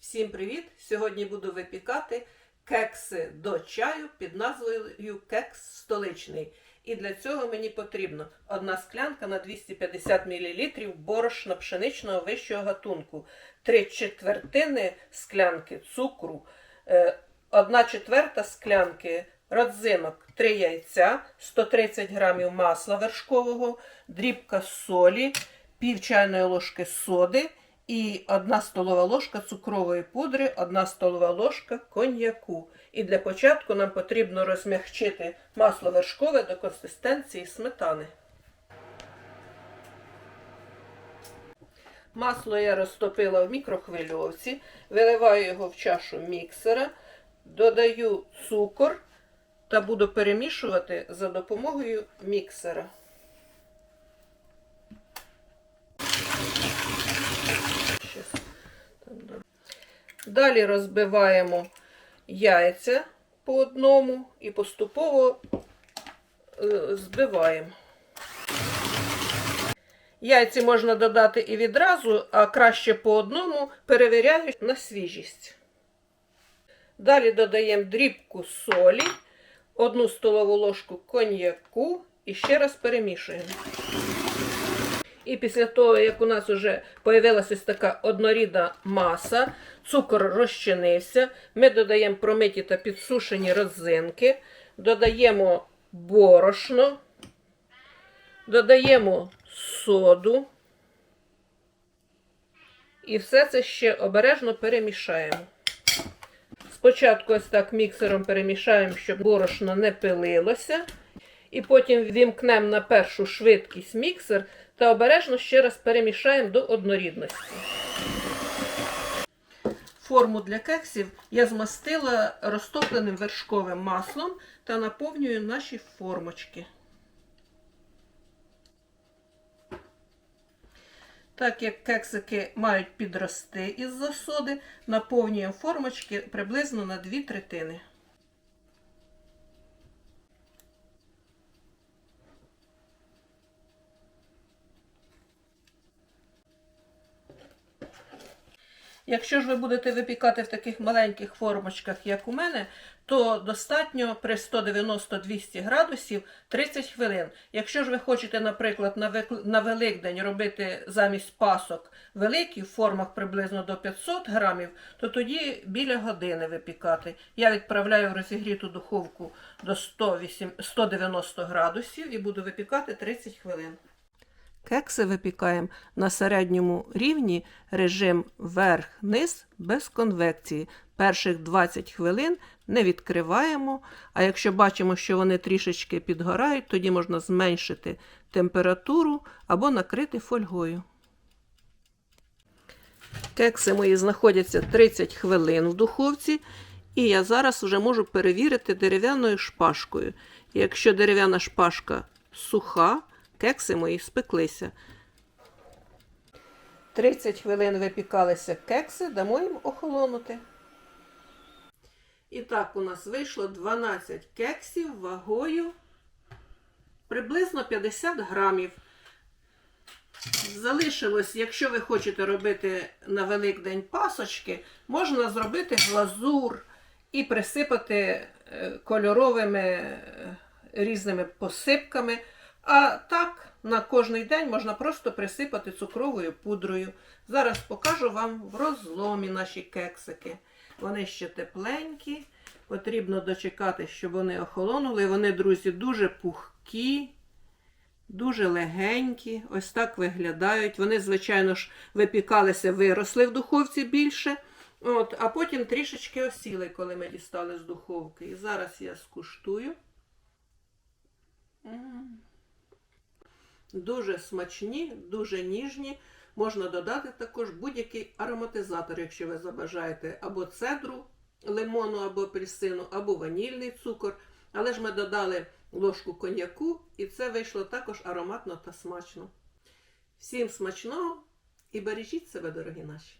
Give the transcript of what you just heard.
Всім привіт! Сьогодні буду випікати кекси до чаю під назвою кекс столичний. І для цього мені потрібно одна склянка на 250 мл борошна пшеничного вищого гатунку, 3 четвертини склянки цукру, е, одна четверта склянки родзинок, 3 яйця, 130 грамів масла вершкового, дрібка солі, пів чайної ложки соди і 1 столова ложка цукрової пудри, 1 столова ложка коньяку. І для початку нам потрібно розмягчити масло вершкове до консистенції сметани. Масло я розтопила в мікрохвильовці, виливаю його в чашу міксера, додаю цукор та буду перемішувати за допомогою міксера. Далі розбиваємо яйця по одному і поступово е, збиваємо. Яйці можна додати і відразу, а краще по одному перевіряю на свіжість. Далі додаємо дрібку солі, одну столову ложку коньяку і ще раз перемішуємо. І після того, як у нас вже появилася ось така однорідна маса, цукор розчинився, ми додаємо промиті та підсушені родзинки, додаємо борошно, додаємо соду. І все це ще обережно перемішаємо. Спочатку ось так міксером перемішаємо, щоб борошно не пилилося. І потім вімкнемо на першу швидкість міксер та обережно ще раз перемішаємо до однорідності. Форму для кексів я змастила розтопленим вершковим маслом та наповнюю наші формочки. Так як кексики мають підрости із засоди, наповнюємо формочки приблизно на 2 третини. Якщо ж ви будете випікати в таких маленьких формочках, як у мене, то достатньо при 190-200 градусів 30 хвилин. Якщо ж ви хочете, наприклад, на Великдень робити замість пасок великі в формах приблизно до 500 грамів, то тоді біля години випікати. Я відправляю в розігріту духовку до 108 190 градусів і буду випікати 30 хвилин. Кекси випікаємо на середньому рівні режим верх-низ без конвекції. Перших 20 хвилин не відкриваємо, а якщо бачимо, що вони трішечки підгорають, тоді можна зменшити температуру або накрити фольгою. Кекси мої знаходяться 30 хвилин в духовці, і я зараз вже можу перевірити дерев'яною шпажкою. Якщо дерев'яна шпажка суха, кекси мої спеклися. 30 хвилин випікалися кекси, дамо їм охолонути. І так, у нас вийшло 12 кексів вагою приблизно 50 грамів. Залишилось, якщо ви хочете робити на Великдень пасочки, можна зробити глазур і присипати е, кольоровими е, різними посипками. А так, на кожний день можна просто присипати цукровою пудрою. Зараз покажу вам в розломі наші кексики. Вони ще тепленькі. Потрібно дочекати, щоб вони охолонули. Вони, друзі, дуже пухкі, дуже легенькі. Ось так виглядають. Вони, звичайно ж, випікалися, виросли в духовці більше. От, а потім трішечки осіли, коли ми дістали з духовки. І зараз я скуштую. Дуже смачні, дуже ніжні. Можна додати також будь-який ароматизатор, якщо ви забажаєте, або цедру лимону, або апельсину, або ванільний цукор. Але ж ми додали ложку коньяку, і це вийшло також ароматно та смачно. Всім смачного і бережіть себе, дорогі наші!